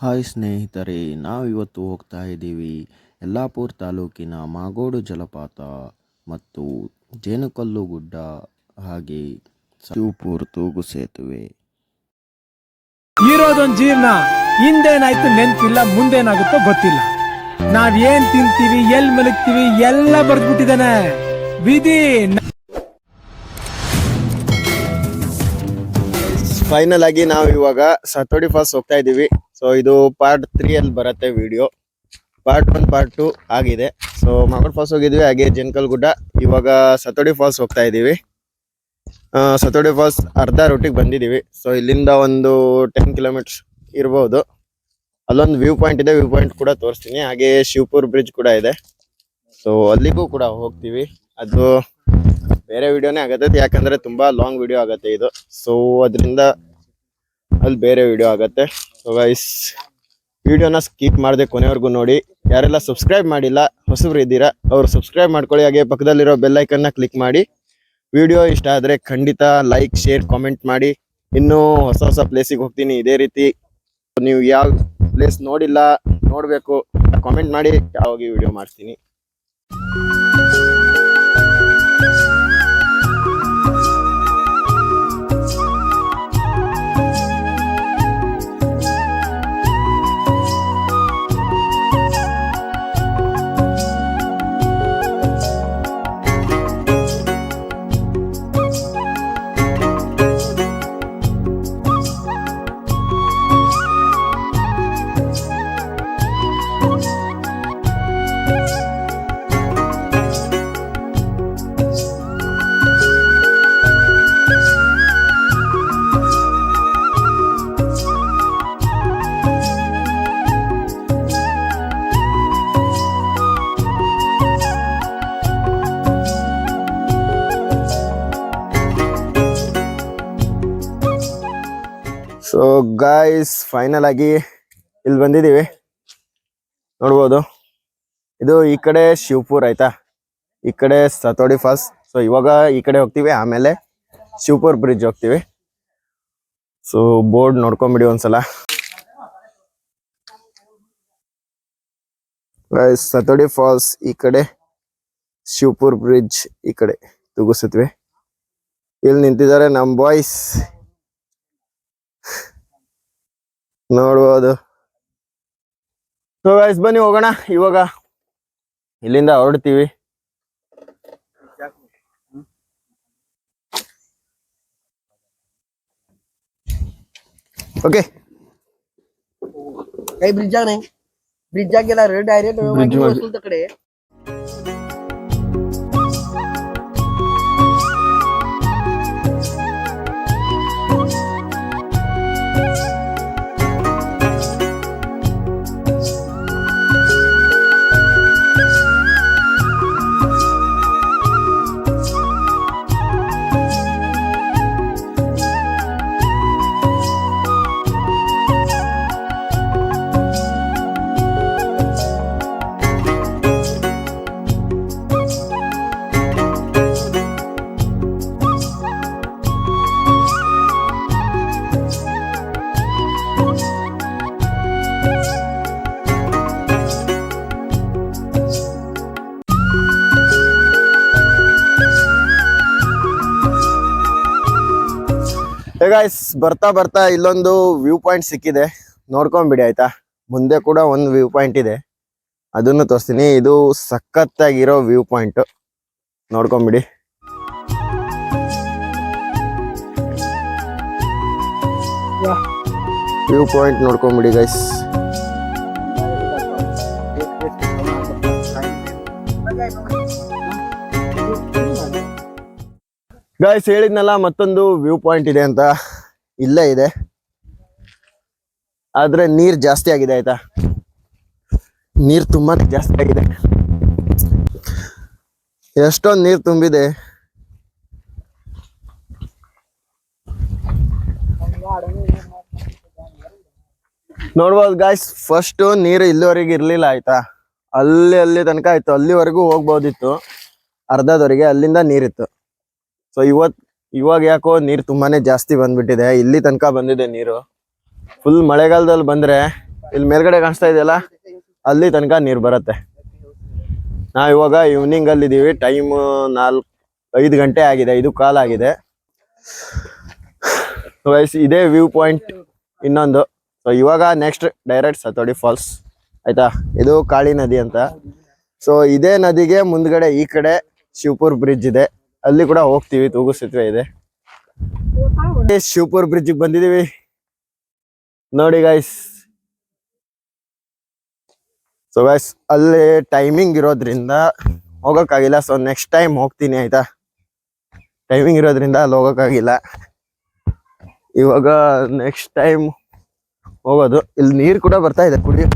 Hi ಸ್ನೇಹಿತರೆ ನಾವಿವತ್ತು ಹೋಗ್ತಾ ಇದ್ದೀವಿ ಯಲ್ಲಾಪುರ್ ತಾಲೂಕಿನ ಮಾಗೋಡು ಜಲಪಾತ ಮತ್ತು ಜೇನುಕಲ್ಲು ಗುಡ್ಡ ಹಾಗೆ ಶಿವಪುರ್ ತೂಗು ಸೇತುವೆ. ಇರೋದೊಂದು ಜೀವನ ಹಿಂದೇನಾಯ್ತು ನೆನ್ಪಿಲ್ಲ ಮುಂದೇನಾಗುತ್ತೋ ಗೊತ್ತಿಲ್ಲ. ನಾವ್ ಏನ್ ತಿಂತೀವಿ ಎಲ್ ಮಲಗ್ತೀವಿ ಎಲ್ಲ ಬರ್ದ್ಬಿಟ್ಟಿದಾನೆ. ವಿಧಿ ಫೈನಲ್ ಆಗಿ ನಾವು ಇವಾಗ ಸತೋಡಿ ಫಾಲ್ಸ್ ಹೋಗ್ತಾ ಇದೀವಿ ಸೊ ಇದು ಪಾರ್ಟ್ ತ್ರೀ ಅಲ್ಲಿ ಬರುತ್ತೆ video part one part two ಆಗಿದೆ. ಸೊ ಮಂಗಳ ಫಾಲ್ಸ್ ಹೋಗಿದ್ವಿ, ಹಾಗೆ ಜನ್ಕಲ್ ಗುಡ್ಡ. ಇವಾಗ ಸತೋಡಿ ಫಾಲ್ಸ್ ಹೋಗ್ತಾ ಇದ್ದೀವಿ ಸತೋಡಿ ಫಾಲ್ಸ್ ಅರ್ಧ ರೂಟಿಗೆ ಬಂದಿದೀವಿ. ಸೊ ಇಲ್ಲಿಂದ ಒಂದು ಟೆನ್ ಕಿಲೋಮೀಟರ್ಸ್ ಇರ್ಬೋದು. ಅಲ್ಲೊಂದು ವ್ಯೂ ಪಾಯಿಂಟ್ ಇದೆ ವ್ಯೂ ಪಾಯಿಂಟ್ ಕೂಡ ತೋರಿಸ್ತೀನಿ. ಹಾಗೆ ಶಿವಪುರ್ ಬ್ರಿಡ್ಜ್ ಕೂಡ ಇದೆ. ಸೊ ಅಲ್ಲಿಗೂ ಕೂಡ ಹೋಗ್ತೀವಿ. ಅದು ಬೇರೆ ವಿಡಿಯೋನೇ ಆಗತ್ತೆ. ಯಾಕಂದ್ರೆ ತುಂಬಾ ಲಾಂಗ್ ವಿಡಿಯೋ ಆಗತ್ತೆ ಇದು. ಸೊ ಅದರಿಂದ ಅಲ್ಲಿ ಬೇರೆ ವಿಡಿಯೋ ಆಗುತ್ತೆ. ಸೊ ಗೈಸ್ ವಿಡಿಯೋನ ಸ್ಕಿಪ್ ಮಾಡದೆ ಕೊನೆವರೆಗೂ ನೋಡಿ. ಯಾರೆಲ್ಲ ಸಬ್ಸ್ಕ್ರೈಬ್ ಮಾಡಿಲ್ಲ, ಹೊಸಬ್ರು ಇದ್ದೀರಾ, ಅವ್ರು ಸಬ್ಸ್ಕ್ರೈಬ್ ಮಾಡ್ಕೊಳ್ಳಿ. ಹಾಗೆ ಪಕ್ಕದಲ್ಲಿರೋ ಬೆಲ್ಲೈಕನ್ನ ಕ್ಲಿಕ್ ಮಾಡಿ. ವಿಡಿಯೋ ಇಷ್ಟ ಆದ್ರೆ ಖಂಡಿತ ಲೈಕ್ ಶೇರ್ ಕಾಮೆಂಟ್ ಮಾಡಿ. ಇನ್ನೂ ಹೊಸ ಹೊಸ ಪ್ಲೇಸಿಗೆ ಹೋಗ್ತೀನಿ ಇದೇ ರೀತಿ. ನೀವು ಯಾವ ಪ್ಲೇಸ್ ನೋಡಿಲ್ಲ, ನೋಡಬೇಕು ಕಾಮೆಂಟ್ ಮಾಡಿ. ಯಾವಾಗ ವಿಡಿಯೋ ಮಾಡ್ತೀನಿ. ಸೊ ಗಾಯ್ಸ್ ಫೈನಲ್ ಆಗಿ ಇಲ್ಲಿ ಬಂದಿದೀವಿ ನೋಡ್ಬೋದು. ಇದು ಈ ಕಡೆ ಶಿವಪುರ್ ಆಯ್ತಾ? ಈ ಕಡೆ ಸತೋಡಿ ಫಾಲ್ಸ್ ಸೊ ಇವಾಗ ಈ ಕಡೆ ಹೋಗ್ತೀವಿ. ಆಮೇಲೆ ಶಿವಪುರ್ ಬ್ರಿಡ್ಜ್ ಹೋಗ್ತೀವಿ. ಸೊ ಬೋರ್ಡ್ ನೋಡ್ಕೊಂಬಿಡಿ ಒಂದ್ಸಲ. ಸತೋಡಿ ಫಾಲ್ಸ್ ಈ ಕಡೆ ಶಿವಪುರ್ ಬ್ರಿಡ್ಜ್ ಈ ಕಡೆ ತೂಗಿಸುತ್ತವೆ ಇಲ್ಲಿ ನಿಂತಿದ್ದಾರೆ ನಮ್ ಬಾಯ್ಸ್ ನೋಡ್ಬೋದು ಸೊ ಬನ್ನಿ ಹೋಗೋಣ. ಇವಾಗ ಇಲ್ಲಿಂದ ಹೊರಡ್ತೀವಿ. ಓಕೆ ಬ್ರಿಡ್ಜ್ ಬ್ರಿಡ್ಜ್ ಆಗಿಲ್ಲ ಡೈರೆಕ್ಟ್ ಕಡೆ. ಗಾಯ್ಸ್ ಬರ್ತಾ ಬರ್ತಾ ಇಲ್ಲೊಂದು ವ್ಯೂ ಪಾಯಿಂಟ್ ಸಿಕ್ಕಿದೆ. ನೋಡ್ಕೊಂಬಿಡಿ ಆಯ್ತಾ? ಮುಂದೆ ಕೂಡ ಒಂದು ವ್ಯೂ ಪಾಯಿಂಟ್ ಇದೆ. ಅದನ್ನು ತೋರಿಸ್ತೀನಿ. ಇದು ಸಖತ್ತಾಗಿರೋ ವ್ಯೂ ಪಾಯಿಂಟ್ ನೋಡ್ಕೊಂಬಿಡಿ. ವ್ಯೂ ಪಾಯಿಂಟ್ ನೋಡ್ಕೊಂಬಿಡಿ ಗೈಸ್ ಗೈಸ್ ಹೇಳಿದ್ನಲ್ಲ, ಮತ್ತೊಂದು ವ್ಯೂ ಪಾಯಿಂಟ್ ಇದೆ ಅಂತ. ಇಲ್ಲೇ ಇದೆ. ಆದ್ರೆ ನೀರ್ ಜಾಸ್ತಿ ಆಗಿದೆ, ಆಯ್ತಾ? ನೀರ್ ತುಂಬಾ ಜಾಸ್ತಿ ಆಗಿದೆ. ಎಷ್ಟೊಂದು ನೀರ್ ತುಂಬಿದೆ. ನೋಡ್ಬೋದು ಗಾಯ್ಸ್ ಫಸ್ಟ್ ನೀರು ಇಲ್ಲಿವರೆಗೆ ಇರ್ಲಿಲ್ಲ, ಆಯ್ತಾ? ಅಲ್ಲಿ ಅಲ್ಲಿ ತನಕ ಆಯ್ತು. ಅಲ್ಲಿವರೆಗೂ ಹೋಗ್ಬೋದಿತ್ತು. ಅರ್ಧದವರೆಗೆ ಅಲ್ಲಿಂದ ನೀರಿತ್ತು. ಸೊ ಇವತ್, ಇವಾಗ ಯಾಕೋ ನೀರ್ ತುಂಬಾನೇ ಜಾಸ್ತಿ ಬಂದ್ಬಿಟ್ಟಿದೆ. ಇಲ್ಲಿ ತನಕ ಬಂದಿದೆ ನೀರು. ಫುಲ್ ಮಳೆಗಾಲದಲ್ಲಿ ಬಂದ್ರೆ ಇಲ್ಲಿ ಮೇಲ್ಗಡೆ ಕಾಣಿಸ್ತಾ ಇದೆಯಲ್ಲ, ಅಲ್ಲಿ ತನಕ ನೀರು ಬರುತ್ತೆ. ನಾವ್ ಇವಾಗ ಈವ್ನಿಂಗ್ ಅಲ್ಲಿ ಇದೀವಿ. ಟೈಮ್ ನಾಲ್ಕು, ಐದು ಗಂಟೆ ಆಗಿದೆ ಇದು ಕಾಲ್ ಆಗಿದೆ. ಇದೇ ವ್ಯೂ ಪಾಯಿಂಟ್ ಇನ್ನೊಂದು. ಸೊ ಇವಾಗ ನೆಕ್ಸ್ಟ್ ಡೈರೆಕ್ಟ್ ಸತೋಡಿ ಫಾಲ್ಸ್ ಆಯ್ತಾ? ಇದು ಕಾಳಿ ನದಿ ಅಂತ. ಸೊ ಇದೇ ನದಿಗೆ ಮುಂದ್ಗಡೆ ಈ ಕಡೆ ಶಿವಪುರ್ ಬ್ರಿಡ್ಜ್ ಇದೆ. ಅಲ್ಲಿ ಕೂಡ ಹೋಗ್ತೀವಿ, ತೂಗು ಸೇತುವೆ ಇದೆ. ಶಿವಪುರ್ ಬ್ರಿಡ್ಜ್ ಬಂದಿದೀವಿ. ನೋಡಿ ಗಾಯ್ಸ್ ಸೊ ಗೈಸ್ ಅಲ್ಲಿ ಟೈಮಿಂಗ್ ಇರೋದ್ರಿಂದ ಹೋಗೋಕ್ಕಾಗಿಲ್ಲ. ಸೊ ನೆಕ್ಸ್ಟ್ ಟೈಮ್ ಹೋಗ್ತೀನಿ, ಆಯ್ತಾ? ಟೈಮಿಂಗ್ ಇರೋದ್ರಿಂದ ಅಲ್ಲಿ ಹೋಗೋಕ್ಕಾಗಿಲ್ಲ. ಇವಾಗ ನೆಕ್ಸ್ಟ್ ಟೈಮ್ ಹೋಗೋದು. ಇಲ್ಲಿ ನೀರು ಕೂಡ ಬರ್ತಾ ಇದೆ, ಕುಡಿಯೋ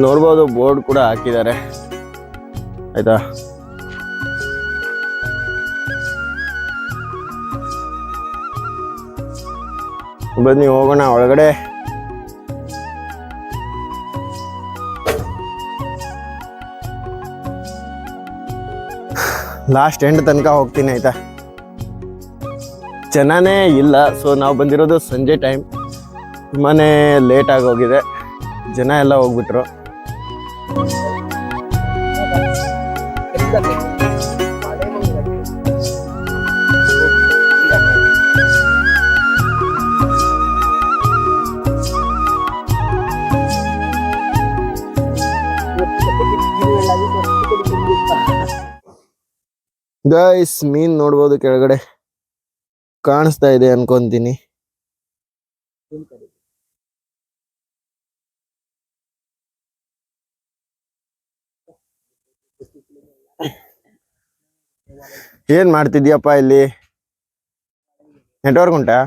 ನೋಡ್ಬೋದು, ಬೋರ್ಡ್ ಕೂಡ ಹಾಕಿದ್ದಾರೆ. ಆಯ್ತಾ? ಬನ್ನಿ, ಹೋಗೋಣ ಒಳಗಡೆ. ಲಾಸ್ಟ್ ಎಂಡ್ ತನಕ ಹೋಗ್ತೀನಿ, ಆಯ್ತಾ? ಚೆನ್ನಾನೇ ಇಲ್ಲ ಸೊ ನಾವು ಬಂದಿರೋದು ಸಂಜೆ ಟೈಮ್ ತುಂಬಾ ಲೇಟ್ ಆಗಿ ಹೋಗಿದೆ. ಜನ ಎಲ್ಲ ಹೋಗ್ಬಿಟ್ರು. ಗೈಸ್ ಮೀನ್ ನೋಡ್ಬೋದು ಕೆಳಗಡೆ. ಕಾಣಿಸ್ತಾ ಇದೆ ಅನ್ಕೊಂತೀನಿ. ಏನ್ ಮಾಡ್ತಿದ್ಯಪ್ಪ ಇಲ್ಲಿ? ನೆಟ್ವರ್ಕ್ ಉಂಟಾ?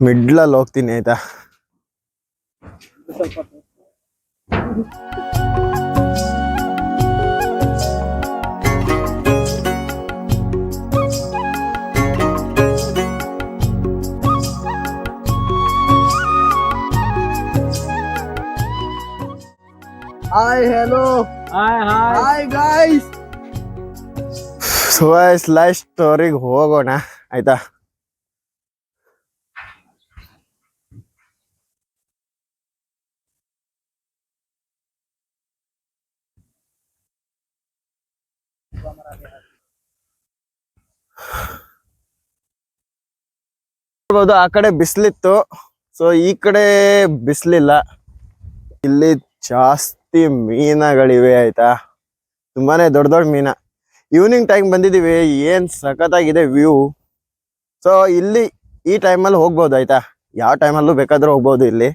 ಮಿಡ್ಲಲ್ಲಿ ಹೋಗ್ತೀನಿ, ಆಯ್ತಾ? Hi hello hi guys so guys life ಸ್ಟೋರಿಗೆ ಹೋಗೋಣ. ಆಯ್ತಾ? ನೋಡ್ಬೋದು ಆ ಕಡೆ ಬಿಸಿಲಿತ್ತು. ಸೊ ಈ ಕಡೆ ಬಿಸಿಲಿಲ್ಲ. ಇಲ್ಲಿ ಜಾಸ್ತಿ ಮೀನಗಳಿವೆ ಆಯ್ತಾ? ತುಂಬಾನೇ ದೊಡ್ಡ ದೊಡ್ಡ ಮೀನ. ಈವ್ನಿಂಗ್ ಟೈಮ್ ಬಂದಿದೀವಿ, ಏನ್ ಸಖತ್ತಾಗಿದೆ ವ್ಯೂ ಸೊ ಇಲ್ಲಿ ಈ ಟೈಮಲ್ಲಿ ಹೋಗ್ಬೋದು ಆಯ್ತಾ? ಯಾವ ಟೈಮಲ್ಲೂ ಬೇಕಾದ್ರೂ ಹೋಗ್ಬೋದು ಇಲ್ಲಿ.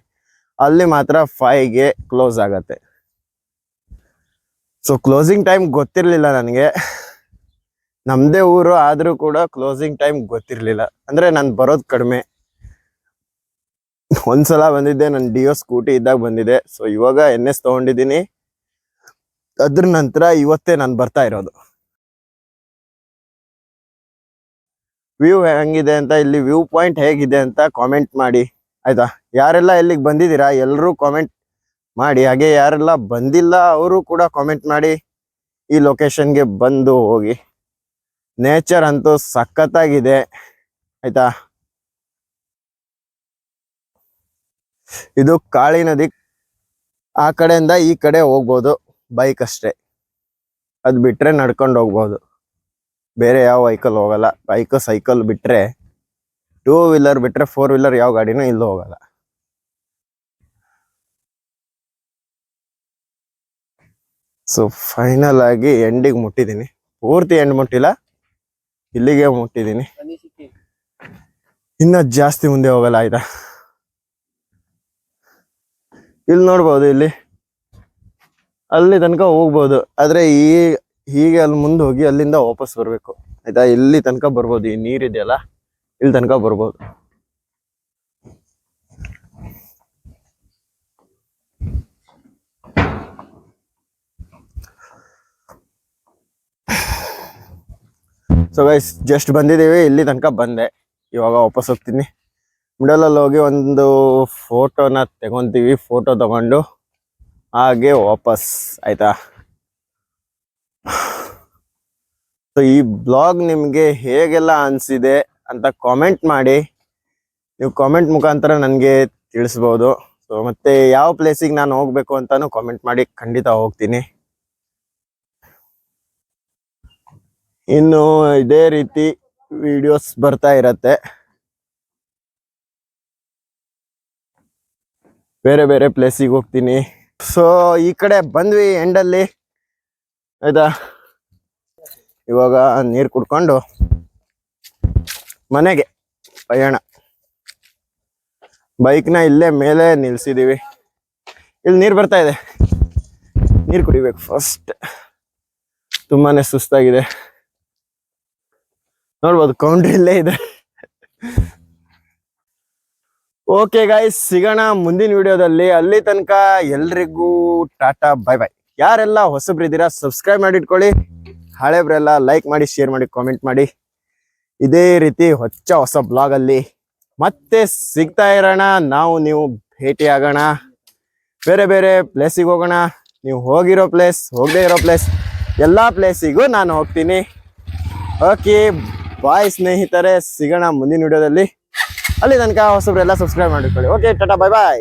ಅಲ್ಲಿ ಮಾತ್ರ ಫೈವ್ಗೆ ಕ್ಲೋಸ್ ಆಗತ್ತೆ. ಸೊ ಕ್ಲೋಸಿಂಗ್ ಟೈಮ್ ಗೊತ್ತಿರಲಿಲ್ಲ ನನಗೆ. ನಮ್ದೇ ಊರು ಆದ್ರೂ ಕೂಡ ಕ್ಲೋಸಿಂಗ್ ಟೈಮ್ ಗೊತ್ತಿರಲಿಲ್ಲ. ಅಂದ್ರೆ ನಾನು ಬರೋದು ಕಡಿಮೆ. ಒಂದ್ಸಲ ಬಂದಿದ್ದೆ ನನ್ನ ಡಿಯೋ ಸ್ಕೂಟಿ ಇದ್ದಾಗ ಬಂದಿದೆ. ಸೊ ಇವಾಗ ಎನ್ ಎಸ್ ತಗೊಂಡಿದ್ದೀನಿ. ಅದ್ರ ನಂತರ ಇವತ್ತೇ ನಾನು ಬರ್ತಾ ಇರೋದು. ವ್ಯೂ ಹೆಂಗಿದೆ ಅಂತ, ಇಲ್ಲಿ ವ್ಯೂ ಪಾಯಿಂಟ್ ಹೇಗಿದೆ ಅಂತ ಕಾಮೆಂಟ್ ಮಾಡಿ. ಆಯ್ತಾ? ಯಾರೆಲ್ಲ ಇಲ್ಲಿಗೆ ಬಂದಿದ್ದೀರಾ? ಎಲ್ಲರೂ ಕಾಮೆಂಟ್ ಮಾಡಿ. ಹಾಗೆ ಯಾರೆಲ್ಲ ಬಂದಿಲ್ಲ, ಅವರು ಕೂಡ ಕಾಮೆಂಟ್ ಮಾಡಿ. ಈ ಲೊಕೇಶನ್ಗೆ ಬಂದು ಹೋಗಿ. ನೇಚರ್ ಅಂತೂ ಸಖತ್ತಾಗಿದೆ. ಆಯ್ತಾ? ಇದು ಕಾಳಿ ನದಿ. ಆ ಕಡೆಯಿಂದ ಈ ಕಡೆ ಹೋಗ್ಬೋದು. ಬೈಕ್ ಅಷ್ಟೇ. ಅದು ಬಿಟ್ರೆ ನಡ್ಕೊಂಡು ಹೋಗ್ಬೋದು. ಬೇರೆ ಯಾವ ವೆಹಿಕಲ್ ಹೋಗಲ್ಲ. ಬೈಕ್ ಸೈಕಲ್ ಬಿಟ್ರೆ ಟೂ ವೀಲರ್ ಬಿಟ್ರೆ ಫೋರ್ ವೀಲರ್ ಯಾವ ಗಾಡಿನೂ ಇಲ್ಲೂ ಹೋಗಲ್ಲ. ಸೊ ಫೈನಲ್ ಆಗಿ ಎಂಡಿಗೆ ಮುಟ್ಟಿದ್ದೀನಿ. ಪೂರ್ತಿ ಎಂಡ್ ಮುಟ್ಟಿಲ್ಲ. ಇಲ್ಲಿಗೆ ಮುಟ್ಟಿದ್ದೀನಿ. ಇನ್ನ ಜಾಸ್ತಿ ಮುಂದೆ ಹೋಗಲ್ಲ ಆಯ್ತಾ? ಇಲ್ಲಿ ನೋಡ್ಬೋದು ಇಲ್ಲಿ. ಅಲ್ಲಿ ತನಕ ಹೋಗ್ಬೋದು. ಆದ್ರೆ ಈ ಹೀಗೆ ಅಲ್ಲಿ ಮುಂದೆ ಹೋಗಿ ಅಲ್ಲಿಂದ ವಾಪಸ್ ಬರಬೇಕು. ಆಯ್ತಾ? ಇಲ್ಲಿ ತನಕ ಬರ್ಬೋದು. ಈ ನೀರಿದೆಯಲ್ಲ ಇಲ್ಲಿ ತನಕ ಬರ್ಬೋದು. ಸೊ ಗೈಸ್ ಜಸ್ಟ್ ಬಂದಿದ್ದೀವಿ. ಇಲ್ಲಿ ತನಕ ಬಂದೆ. ಇವಾಗ ವಾಪಸ್ ಹೋಗ್ತೀನಿ. ಮಿಡಲಲ್ಲಿ ಹೋಗಿ ಒಂದು ಫೋಟೋನ ತಗೊಂತೀವಿ, ಫೋಟೋ ತಗೊಂಡು ಹಾಗೆ ವಾಪಸ್, ಆಯ್ತಾ? ಸೊ ಈ ಬ್ಲಾಗ್ ನಿಮಗೆ ಹೇಗೆಲ್ಲ ಅನಿಸಿದೆ ಅಂತ ಕಾಮೆಂಟ್ ಮಾಡಿ. ನೀವು ಕಾಮೆಂಟ್ ಮುಖಾಂತರ ನನಗೆ ತಿಳಿಸ್ಬೋದು. ಸೊ ಮತ್ತೆ ಯಾವ ಪ್ಲೇಸಿಗೆ ನಾನು ಹೋಗ್ಬೇಕು ಅಂತಾನು ಕಾಮೆಂಟ್ ಮಾಡಿ, ಖಂಡಿತ ಹೋಗ್ತೀನಿ. ಇನ್ನು ಇದೇ ರೀತಿ ವಿಡಿಯೋಸ್ ಬರ್ತಾ ಇರತ್ತೆ. ಬೇರೆ ಬೇರೆ ಪ್ಲೇಸಿಗೆ ಹೋಗ್ತೀನಿ. ಸೊ ಈ ಕಡೆ ಬಂದ್ವಿ ಎಂಡಲ್ಲಿ ಆಯ್ತಾ? ಇವಾಗ ನೀರು ಕುಡ್ಕೊಂಡು ಮನೆಗೆ ಪಯಣ. ಬೈಕ್ನ ಇಲ್ಲೇ ಮೇಲೆ ನಿಲ್ಸಿದೀವಿ. ಇಲ್ಲಿ ನೀರು ಬರ್ತಾ ಇದೆ. ನೀರು ಕುಡಿಬೇಕು ಫಸ್ಟ್ ತುಂಬಾನೇ ಸುಸ್ತಾಗಿದೆ. ನೋಡ್ಬೋದು ಕೌಂಟ್ರಿ ಇಲ್ಲೇ ಇದೆ ಓಕೆ ಗಾಯ್ಸ್ ಸಿಗೋಣ ಮುಂದಿನ ವಿಡಿಯೋದಲ್ಲಿ. ಅಲ್ಲಿ ತನಕ ಎಲ್ರಿಗೂ ಟಾಟಾ ಬೈ ಬೈ ಯಾರೆಲ್ಲ ಹೊಸಬ್ರಿದ್ದೀರಾ ಸಬ್ಸ್ಕ್ರೈಬ್ ಮಾಡಿ ಇಟ್ಕೊಳ್ಳಿ ಹಳೆಬ್ರೆಲ್ಲ ಲೈಕ್ ಮಾಡಿ ಶೇರ್ ಮಾಡಿ ಕಾಮೆಂಟ್ ಮಾಡಿ. ಇದೇ ರೀತಿ ಹೊಚ್ಚ ಹೊಸ ಬ್ಲಾಗಲ್ಲಿ ಮತ್ತೆ ಸಿಗ್ತಾ ಇರೋಣ. ನಾವು, ನೀವು ಭೇಟಿ ಆಗೋಣ ಬೇರೆ ಬೇರೆ ಪ್ಲೇಸಿಗೆ ಹೋಗೋಣ. ನೀವು ಹೋಗಿರೋ ಪ್ಲೇಸ್ ಹೋಗದೇ ಇರೋ ಪ್ಲೇಸ್ ಎಲ್ಲ ಪ್ಲೇಸಿಗೂ ನಾನು ಹೋಗ್ತೀನಿ. ಓಕೆ ಬಾಯ್ ಸ್ನೇಹಿತರೆ, ಸಿಗೋಣ ಮುಂದಿನ ವಿಡಿಯೋದಲ್ಲಿ. ಅಲ್ಲಿ ತನಕ ಹೊಸಬ್ರೆಲ್ಲ ಸಬ್ಸ್ಕ್ರೈಬ್ ಮಾಡಿಕೊಳ್ಳಿ. Okay tata bye bye